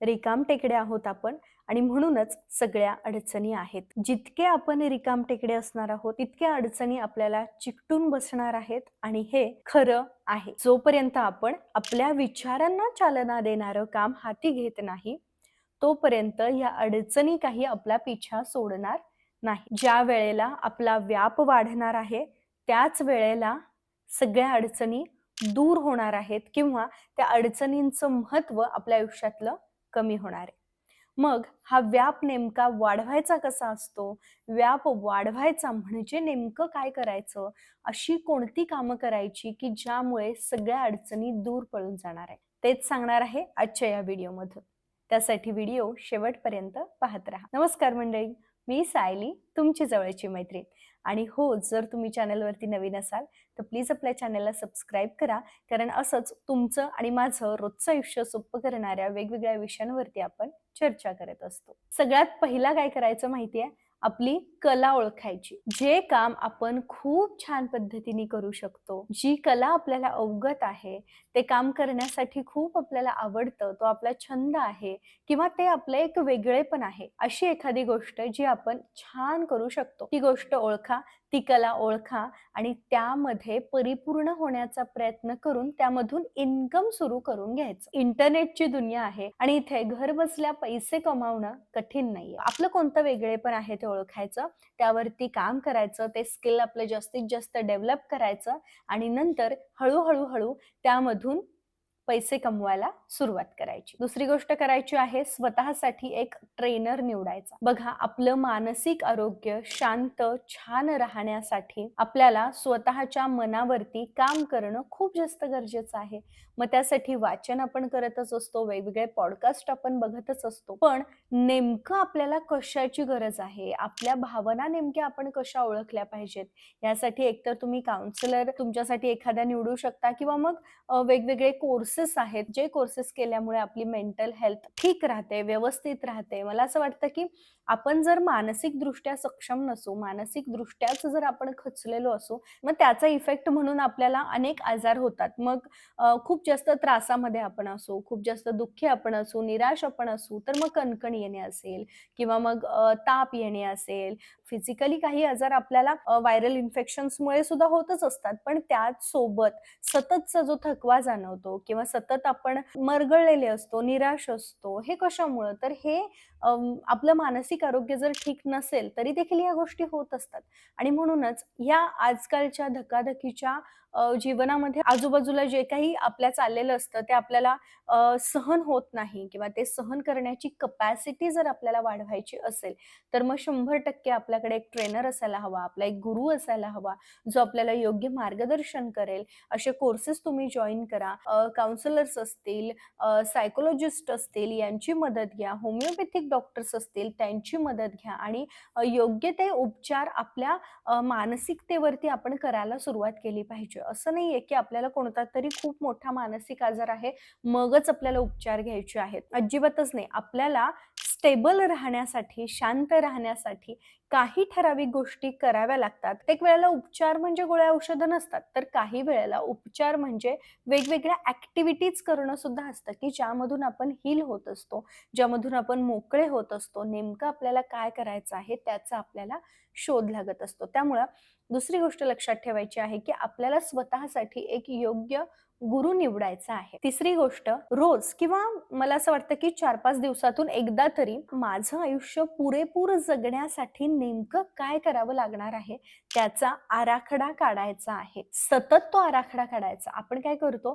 रिकाम टेकडे आहोत आपण आणि म्हणूनच सगळ्या अडचणी आहेत. जितके आपण रिकाम टेकडे असणार आहोत तितक्या अडचणी आपल्याला चिकटून बसणार आहेत आणि हे खरं आहे. जोपर्यंत आपण आपल्या विचारांना चालना देणारं काम हाती घेत नाही तोपर्यंत या अडचणी काही आपला पिछा सोडणार नाही. ज्या वेळेला आपला व्याप वाढणार आहे त्याच वेळेला सगळ्या अडचणी दूर होणार आहेत किंवा त्या अडचणींचं महत्त्व आपल्या आयुष्यातलं कमी होणार आहे. मग हा व्याप नेमका वाढवायचा कसा असतो? व्याप वाढवायचा म्हणजे नेमकं काय करायचं? अशी कोणती कामं करायची की ज्यामुळे सगळ्या अडचणी दूर पळून जाणार आहे? तेच सांगणार आहे आजच्या या व्हिडिओमधून. त्यासाठी व्हिडिओ शेवटपर्यंत पाहत राहा. नमस्कार मंडळी मी सायली तुमची जवळची मैत्रीण. आणि हो जर तुम्ही चॅनलवरती नवीन असाल तर प्लीज आपल्या चॅनलला सबस्क्राईब करा. कारण असंच तुमचं आणि माझं रोजचं आयुष्य सोपं करणाऱ्या वेगवेगळ्या विषयांवरती आपण चर्चा करत असतो. सगळ्यात पहिला काय करायचं माहिती आहे आपली कला ओळखायची. जे काम आपण खूप छान पद्धतीने करू शकतो जी कला आपल्याला अवगत आहे ते काम करण्यासाठी खूप आपल्याला आवडतं तो आपला छंद आहे किंवा ते आपलं एक वेगळेपण आहे अशी एखादी गोष्ट जी आपण छान करू शकतो. ती गोष्ट ओळखा ती कला ओळखा आणि त्यामध्ये परिपूर्ण होण्याचा प्रयत्न करून त्यामधून इन्कम सुरू करून घ्यायचं. इंटरनेटची दुनिया आहे आणि इथे घर बसल्या पैसे कमावणं कठीण नाहीये. आपलं कोणतं वेगळे पण आहे ते ओळखायचं त्यावरती काम करायचं ते स्किल आपलं जास्तीत जास्त डेव्हलप करायचं आणि नंतर हळूहळू हळू त्यामधून पैसे कमवायला सुरुवात करायची. दुसरी गोष्ट करायची आहे स्वतःसाठी एक ट्रेनर निवडायचा. बघा आपलं मानसिक आरोग्य शांत छान राहण्यासाठी आपल्याला स्वतःच्या मनावरती काम करणं खूप जास्त गरजेचं आहे. मग त्यासाठी वाचन आपण करतच असतो वेगवेगळे पॉडकास्ट आपण बघतच असतो. पण नेमकं आपल्याला कशाची गरज आहे? आपल्या भावना नेमक्या आपण कशा ओळखल्या पाहिजेत? यासाठी एकतर तुम्ही काउन्सिलर तुमच्यासाठी एखाद्या निवडू शकता किंवा मग वेगवेगळे कोर्सेस आहेत. जे कोर्सेस केल्यामुळे आपली मेंटल हेल्थ ठीक राहते व्यवस्थित राहते. मला असं वाटतं की आपण जर मानसिकदृष्ट्या सक्षम नसू मानसिकदृष्ट्याच जर आपण खचलेलो असू मग त्याचा इफेक्ट म्हणून आपल्याला अनेक आजार होतात. मग खूप जास्त त्रासामध्ये आपण असू खूप जास्त दुःखी आपण असू निराश आपण असू तर मग कणकण येणे असेल किंवा मग ताप येणे असेल फिजिकली काही आजार आपल्याला व्हायरल इन्फेक्शन्समुळे सुद्धा होतच असतात. पण त्याच सोबत सततचा जो थकवा जाणवतो किंवा सतत आपण मरगळलेले असतो निराश असतो हे कशामुळं? तर हे आपलं मानसिक आरोग्य जर ठीक नसेल तरी देखील या गोष्टी होत असतात. आणि म्हणूनच या आजकालच्या धकाधकीच्या जीवनामध्ये आजूबाजूला जे काही आपल्या चाललेलं असतं ते आपल्याला सहन होत नाही किंवा ते सहन करण्याची कपॅसिटी जर आपल्याला वाढवायची असेल तर मग शंभर टक्के आपल्याकडे एक ट्रेनर असायला हवा आपला एक गुरु असायला हवा जो आपल्याला योग्य मार्गदर्शन करेल. असे कोर्सेस तुम्ही जॉईन करा. काउन्सिलर्स असतील सायकोलॉजिस्ट असतील यांची मदत घ्या. होमिओपॅथिक डॉक्टर्स असतील त्यांची मदत घ्या आणि योग्य ते उपचार आपल्या मानसिकतेवरती आपण करायला सुरुवात केली पाहिजे. असं नाहीये की आपल्याला कोणता तरी खूप मोठा मानसिक आजार आहे मगच आपल्याला उपचार घ्यायचे आहेत. अजिबातच नाही. आपल्याला स्टेबल राहण्यासाठी शांत राहण्यासाठी काही ठराविक गोष्टी कराव्या लागतात. एक वेळेला उपचार म्हणजे गोळ्या औषधं नसतात. तर काही वेळेला उपचार म्हणजे वेगवेगळ्या ऍक्टिव्हिटीज करणं सुद्धा असतं की ज्यामधून आपण हील होत असतो ज्यामधून आपण मोकळे होत असतो नेमकं आपल्याला काय करायचं आहे त्याचा आपल्याला शोध लागत असतो. त्यामुळं दुसरी गोष्ट लक्षात ठेवायची आहे की आपल्याला स्वतःसाठी एक योग्य गुरु निवडायचा आहे. तिसरी गोष्ट रोज किंवा मला असं वाटतं की चार पाच दिवसातून एकदा तरी माझं आयुष्य पुरेपूर जगण्यासाठी नेमकं काय करावं लागणार आहे त्याचा आराखडा काढायचा आहे. सतत तो आराखडा काढायचा. आपण काय करतो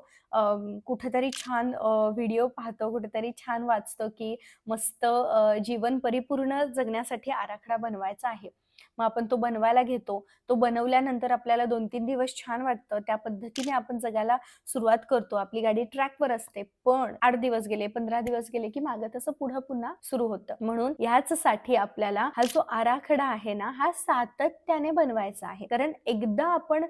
कुठेतरी छान व्हिडिओ पाहतो कुठेतरी छान वाचतो की मस्त जीवन परिपूर्ण जगण्यासाठी आराखडा बनवायचा आहे. मग आपण तो बनवायला घेतो. तो बनवल्यानंतर आपल्याला दोन तीन दिवस छान वाटतं. त्या पद्धतीने आपण जगायला सुरुवात करतो. आपली गाडी ट्रॅकवर असते. पण आठ दिवस गेले पंधरा दिवस गेले की मागं तसं पुढं पुन्हा सुरू होतं. म्हणून ह्याच साठी आपल्याला हा जो आराखडा आहे ना हा सातत्याने बनवायचा आहे. कारण एकदा आपण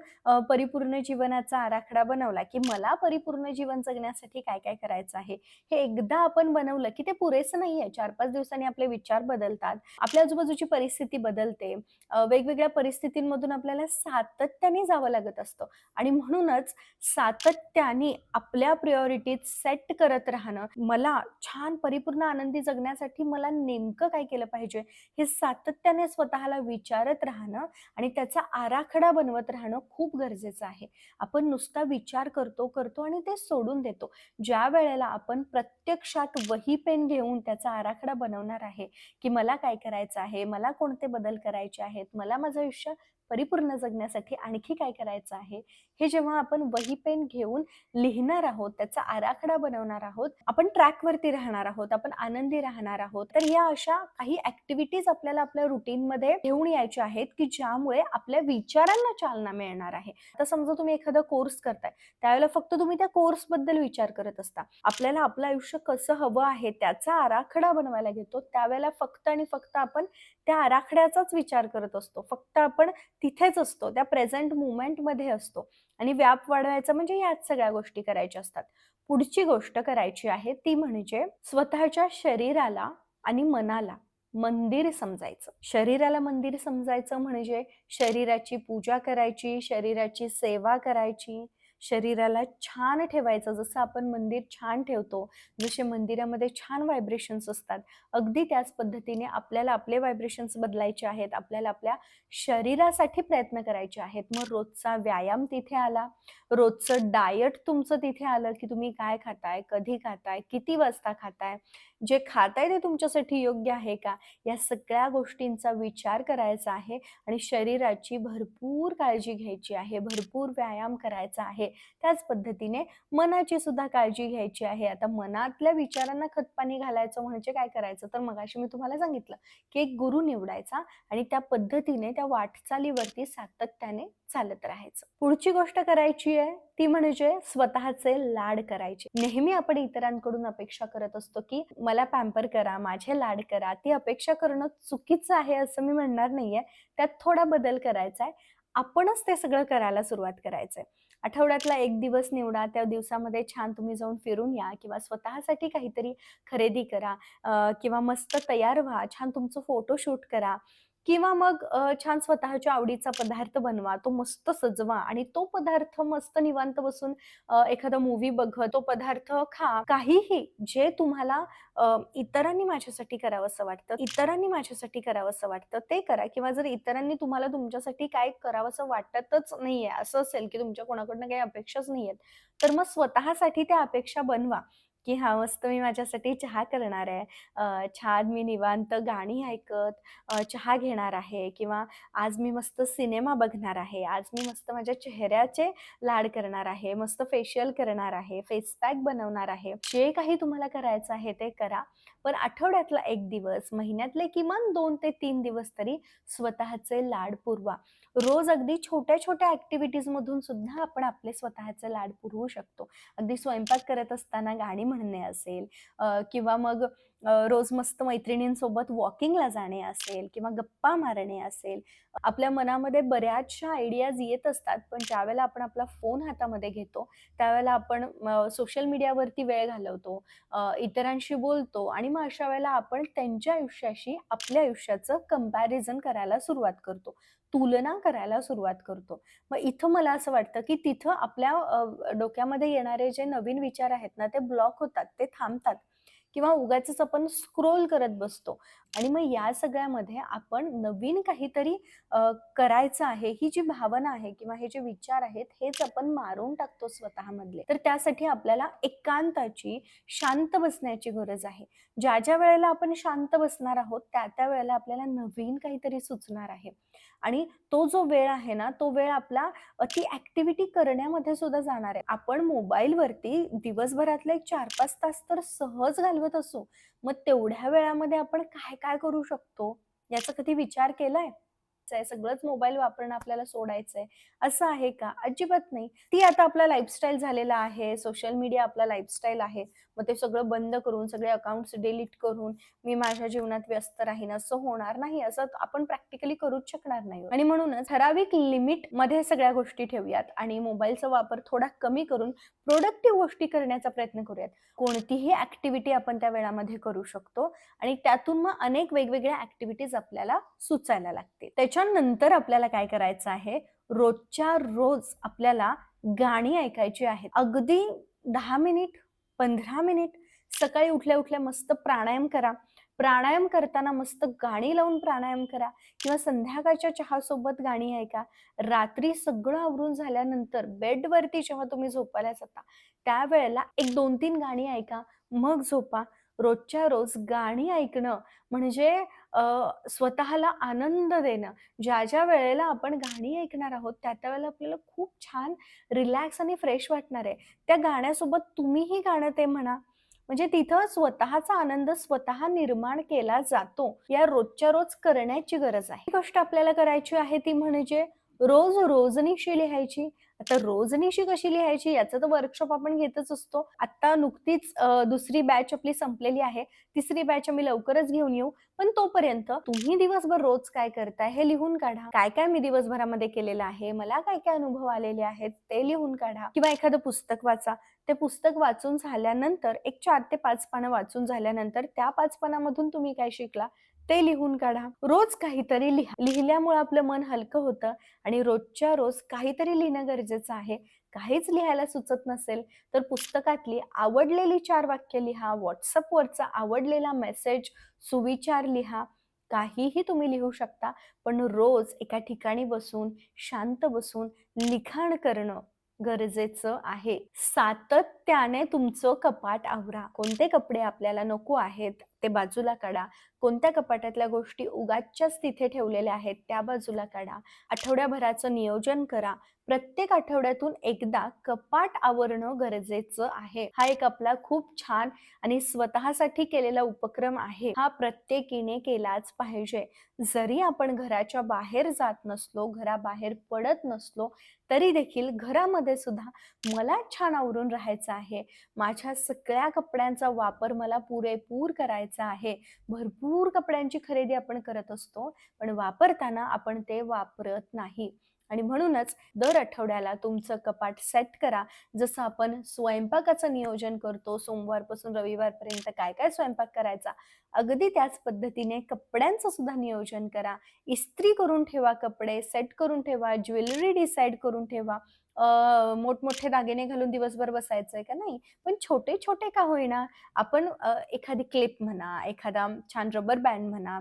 परिपूर्ण जीवनाचा आराखडा बनवला की मला परिपूर्ण जीवन जगण्यासाठी काय काय करायचं आहे? हे एकदा आपण बनवलं की ते पुरेसं नाहीये. चार पाच दिवसांनी आपले विचार बदलतात. आपल्या आजूबाजूची परिस्थिती बदलते. वेगवेगळ्या परिस्थितींमधून आपल्याला सातत्याने जावं लागत असतं आणि म्हणूनच सातत्याने आपल्या प्रायोरिटीज सेट करत राहणं, मला छान परिपूर्ण आनंदी जगण्यासाठी मला नेमकं काय केलं पाहिजे, हे सातत्याने स्वतःला विचारत राहणं आणि त्याचा आराखडा बनवत राहणं खूप गरजेचं आहे. आपण नुसता विचार करतो, करतो आणि ते सोडून देतो. ज्या वेळेला आपण प्रत्यक्षात वही पेन घेऊन त्याचा आराखडा बनवणार आहे, की मला काय करायचं आहे, मला कोणते बदल करायचे आहेत, मला माझं आयुष्य परिपूर्ण जगण्यासाठी आणखी काय करायचं आहे, हे जेव्हा आपण वही पेन घेऊन लिहिणार आहोत, त्याचा आराखडा बनवणार आहोत, आपण ट्रॅकवरती राहणार आहोत, आपण आनंदी राहणार आहोत. तर या अशा काही ऍक्टिव्हिटीज आपल्याला आपल्या रुटीनमध्ये घेऊन यायच्या आहेत, की ज्यामुळे आपल्या विचारांना चालना मिळणार आहे. आता समजा तुम्ही एखादा कोर्स करताय, त्यावेळेला फक्त तुम्ही त्या कोर्सबद्दल विचार करत असता. आपल्याला आपलं आयुष्य कसं हवं आहे, त्याचा आराखडा बनवायला घेतो, त्यावेळेला फक्त आणि फक्त आपण त्या आराखड्याचाच विचार करत असतो. फक्त आपण तिथेच असतो, त्या प्रेझेंट मुवमेंटमध्ये असतो आणि व्याप वाढवायचा म्हणजे ह्याच सगळ्या गोष्टी करायच्या असतात. पुढची गोष्ट करायची आहे ती म्हणजे स्वतःच्या शरीराला आणि मनाला मंदिर समजायचं. शरीराला मंदिर समजायचं म्हणजे शरीराची पूजा करायची, शरीराची सेवा करायची, शरीराला छान ठेवायचं. जसं आपण मंदिर छान ठेवतो, जसे मंदिरामध्ये छान व्हायब्रेशन्स असतात, अगदी त्याच पद्धतीने आपल्याला आपले व्हायब्रेशन्स बदलायचे आहेत. आपल्याला आपल्या शरीरासाठी प्रयत्न करायचे आहेत. मग रोजचा व्यायाम तिथे आला, रोजचं डायट तुमचं तिथे आलं, की तुम्ही काय खाताय, कधी खाताय, किती वाजता खाताय, जे खाताय ते तुमच्यासाठी योग्य आहे का? या सगळ्या गोष्टींचा विचार करायचा आहे आणि शरीराची भरपूर काळजी घ्यायची आहे, भरपूर व्यायाम करायचा आहे. त्याच पद्धतीने मनाची सुद्धा काळजी घ्यायची आहे. आता मनातल्या विचारांना खतपाणी घालायचं म्हणजे काय करायचं? तर मगाशी मी तुम्हाला सांगितलं, की एक गुरु निवडायचा आणि त्या पद्धतीने त्या वाटचालीवरती सातत्याने चालत राहायचं. पुढची गोष्ट करायची आहे ती म्हणजे स्वतःचे लाड करायचे. नेहमी आपण इतरांकडून अपेक्षा करत असतो, की मला पॅम्पर करा, माझे लाड करा. ती अपेक्षा करणं चुकीचं आहे असं मी म्हणणार नाहीये. त्यात थोडा बदल करायचा आहे. आपणच ते सगळं करायला सुरुवात करायचंय. आठवड्यातला एक दिवस निवडा, त्या दिवसामध्ये छान तुम्ही जाऊन फिरून या किंवा स्वतःसाठी काहीतरी खरेदी करा किंवा मस्त तयार व्हा, छान तुमचं फोटोशूट करा. किंवा मग छान स्वतःच्या आवडीचा पदार्थ बनवा, तो मस्त सजवा आणि तो पदार्थ मस्त निवांत बसून एखादा मूवी बघ तो पदार्थ खा. काहीही जे तुम्हाला इतरांनी माझ्यासाठी करावंसं वाटतं, इतरांनी माझ्यासाठी करावंसं वाटतं ते करा किंवा जर इतरांनी तुम्हाला तुमच्यासाठी काय करावंसं वाटतच नाहीये, असं असेल की तुमच्या कोणाकडनं काही अपेक्षाच नाहीयेत, तर मग स्वतःसाठी त्या अपेक्षा बनवा, की हा मस्त मी माझ्यासाठी चहा करणार आहे. छान मी निवांत गाणी ऐकत चहा घेणार आहे किंवा आज मी मस्त सिनेमा बघणार आहे. आज मी मस्त माझ्या चेहऱ्याचे लाड करणार आहे. मस्त फेशियल करणार आहे, फेस पॅक बनवणार आहे. जे काही तुम्हाला करायचं आहे ते करा. पण आठवड्यातला एक दिवस, महिन्यातले किमान दोन ते तीन दिवस तरी स्वतःचे लाड पुरवा. रोज अगदी छोट्या-छोट्या ऍक्टिव्हिटीज मधून सुद्धा आपण आपले स्वतःचे लाड पुरवू शकतो. अगदी स्वयंपाक करत असताना गाणी म्हणणे असेल किंवा मग रोज मस्त मैत्रिणींसोबत वॉकिंगला जाणे असेल किंवा गप्पा मारणे असेल. आपल्या मनामध्ये बऱ्याचशा आयडियाज येत असतात, पण ज्यावेळेला आपण आपला फोन हातामध्ये घेतो, त्यावेळेला आपण सोशल मीडियावरती वेळ घालवतो, इतरांशी बोलतो आणि मग अशा वेळेला आपण त्यांच्या आयुष्याशी आपल्या आयुष्याचं कंपॅरिझन करायला सुरुवात करतो. तुलना करायला सुरुवात करतो. मग इथं मला असं वाटतं, की तिथं आपल्या डोक्यामध्ये येणारे जे नवीन विचार आहेत ना, ते ब्लॉक होतात, ते थांबतात किंवा उगाच आपण स्क्रोल करत बसतो आणि मग या सगळ्यामध्ये आपण नवीन काहीतरी करायचं आहे, ही जी भावना आहे किंवा हे जे विचार आहेत, हेच आपण मारून टाकतो स्वतःमधले. तर त्यासाठी आपल्याला एकांताची, शांत बसण्याची गरज आहे. ज्या, ज्या वेळेला आपण शांत बसणार आहोत, त्या, त्या वेळेला आपल्याला नवीन काहीतरी सुचणार आहे आणि तो जो वेळ आहे ना, तो वेळ आपला ती ऍक्टिव्हिटी करण्यामध्ये सुद्धा जाणार आहे. आपण मोबाईलवरती दिवसभरातले 4-5 तास तर सहज घालवत असू. मग तेवढ्या वेळामध्ये आपण काय-काय करू शकतो, याचा कधी विचार केलाय? आहे सगळंच मोबाईल वापरणं आपल्याला सोडायचं आहे असं आहे का? अजिबात नाही. ती आता आपला लाईफस्टाईल झालेला आहे सोशल मीडिया आपला लाईफस्टाईल आहे. मग ते सगळं बंद करून सगळे अकाउंट्स डिलीट करून मी माझ्या जीवनात व्यस्त राहीन असं होणार नाही असं आपण प्रॅक्टिकली करूच शकणार नाही. आणि म्हणूनच ठराविक लिमिटमध्ये सगळ्या गोष्टी ठेवूयात आणि मोबाईलचा वापर थोडा कमी करून प्रोडक्टिव्ह गोष्टी करण्याचा प्रयत्न करूयात. कोणतीही ऍक्टिव्हिटी आपण त्या वेळामध्ये करू शकतो आणि त्यातून मग अनेक वेगवेगळ्या ऍक्टिव्हिटीज आपल्याला सुचायला लागते त्याच्यानंतर आपल्याला काय करायचं आहे? रोजच्या रोज आपल्याला गाणी ऐकायची आहेत. अगदी दहा मिनिट पंधरा मिनिट सकाळी उठल्या उठल्या मस्त प्राणायाम करा. प्राणायाम करताना मस्त गाणी लावून प्राणायाम करा किंवा संध्याकाळच्या चहासोबत गाणी ऐका. रात्री सगळं आवरून झाल्यानंतर बेडवरती जेव्हा तुम्ही झोपायला जाता त्यावेळेला एक दोन तीन गाणी ऐका. मग झोपा. रोजच्या रोज गाणी ऐकणं म्हणजे स्वतःला आनंद देणं. ज्या ज्या वेळेला आपण गाणी ऐकणार आहोत त्या त्या वेळेला आपल्याला खूप छान रिलॅक्स आणि फ्रेश वाटणार आहे. त्या गाण्यासोबत तुम्हीही गाणं ते म्हणा. म्हणजे तिथं स्वतःचा आनंद स्वतः निर्माण केला जातो. या रोजच्या रोज करण्याची गरज आहे. ही गोष्ट आपल्याला करायची आहे ती म्हणजे रोज रोजनिशी लिहायची? आता रोजनिशी कशी लिहायची? याचं तर वर्कशॉप आपण घेतच असतो. आता नुकतीच दुसरी बॅच आपली संपलेली आहे. तिसरी बॅच आम्ही लवकरच घेऊन येऊ. पण तोपर्यंत तुम्ही दिवसभर रोज काय करताय हे लिहून काढा. काय काय मी दिवसभरामध्ये केलेलं आहे? मला काय काय अनुभव आलेले आहेत? ते लिहून काढा. किंवा एखादं पुस्तक वाचा. ते पुस्तक वाचून झाल्यानंतर एक चार ते पाच पानं वाचून झाल्यानंतर त्या पाच पानामधून तुम्ही काय शिकला? ते लिहून काढा. रोज काहीतरी लिहा लिहिल्यामुळे आपलं मन हलकं होतं आणि रोजच्या रोज काहीतरी लिहिणं गरजेचं आहे. काहीच लिहायला सुचत नसेल तर पुस्तकातली आवडलेली चार वाक्य लिहा व्हॉट्सअपवरचा आवडलेला मेसेज सुविचार लिहा. काहीही तुम्ही लिहू शकता पण रोज एका ठिकाणी बसून शांत बसून लिखाण करणं गरजेचं आहे. सातत्याने तुमचं कपाट आवरा. कोणते कपडे आपल्याला नको आहेत ते बाजूला काढा. कोणत्या कपाटातल्या गोष्टी उगाच्याच तिथे ठेवलेल्या आहेत त्या बाजूला काढा. आठवड्याभराचं नियोजन करा. प्रत्येक आठवड्यातून एकदा कपाट आवरणं गरजेचं आहे. हा एक आपला खूप छान आणि स्वतःसाठी केलेला उपक्रम आहे. हा प्रत्येकीने केलाच पाहिजे. जरी आपण घराच्या बाहेर जात नसलो घराबाहेर पडत नसलो तरी देखील घरामध्ये सुद्धा मला छान आवरून राहायचं आहे. माझ्या सगळ्या कपड्यांचा वापर मला पुरेपूर करायचा आहे. भरपूर कपड्यांची खरेदी आपण करत असतो पण वापरताना आपण ते वापरत नाही. आणि म्हणूनच दर आठवड्याला तुमचं कपाट सेट करा. जसं आपण स्वयंपाकाचं नियोजन करतो सोमवारपासून रविवारपर्यंत काय काय स्वयंपाक करायचा अगदी त्याच पद्धतीने कपड्यांचं सुद्धा नियोजन करा. इस्त्री करून ठेवा कपडे सेट करून ठेवा ज्वेलरी डिसाईड करून ठेवा. मोठमोठे दागिने घालून दिवसभर बसायचंय का नाही? पण छोटे छोटे का होईना आपण एखादी क्लिप म्हणा एखादा छान रबर बँड म्हणा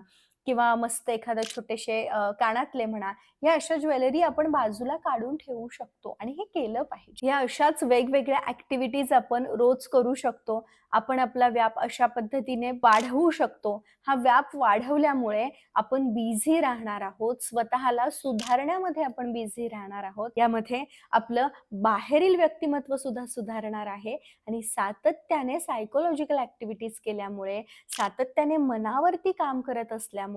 किंवा मस्त एखादं छोटेसे कानातले म्हणा या अशा ज्वेलरी आपण बाजूला काढून ठेवू शकतो आणि हे केलं पाहिजे. या अशाच वेगवेगळ्या ऍक्टिव्हिटीज आपण रोज करू शकतो. आपण आपला व्याप अशा पद्धतीने वाढवू शकतो. हा व्याप वाढवल्यामुळे आपण बिझी राहणार आहोत. स्वतःला सुधारण्यामध्ये आपण बिझी राहणार आहोत. यामध्ये आपलं बाहेरील व्यक्तिमत्व सुद्धा सुधारणार आहे आणि सातत्याने सायकोलॉजिकल ऍक्टिव्हिटीज केल्यामुळे सातत्याने मनावरती काम करत असल्यामुळे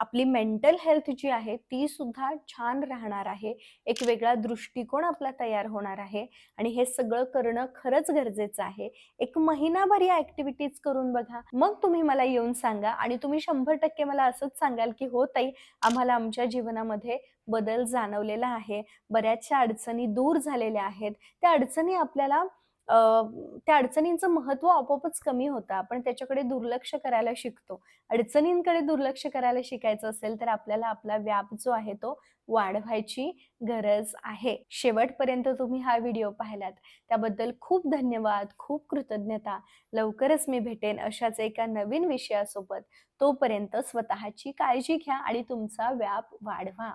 आपली मेंटल हेल्थ जी आहे ती सुद्धा छान राहणार आहे. एक वेगळा दृष्टिकोन आपला तयार होणार आहे. आणि हे सगळं करणं खरंच गरजेचं आहे. एक महिनाभर या ऍक्टिव्हिटीज करून बघा. मग तुम्ही मला येऊन सांगा आणि तुम्ही शंभर टक्के मला असंच सांगाल की हो ताई आम्हाला आमच्या जीवनामध्ये बदल जाणवलेला आहे. बऱ्याचशा अडचणी दूर झालेल्या आहेत. त्या अडचणी आपल्याला त्या अडचणींचं महत्त्व आपोआपच कमी होतं. आपण त्याच्याकडे दुर्लक्ष करायला शिकतो. अडचणींकडे दुर्लक्ष करायला शिकायचं असेल तर आपल्याला आपला व्याप जो आहे तो वाढवायची गरज आहे. शेवटपर्यंत तुम्ही हा व्हिडिओ पाहिलात. त्याबद्दल खूप धन्यवाद खूप कृतज्ञता. लवकरच मी भेटेन अशाच एका नवीन विषयासोबत. तोपर्यंत स्वतःची काळजी घ्या आणि तुमचा व्याप वाढवा.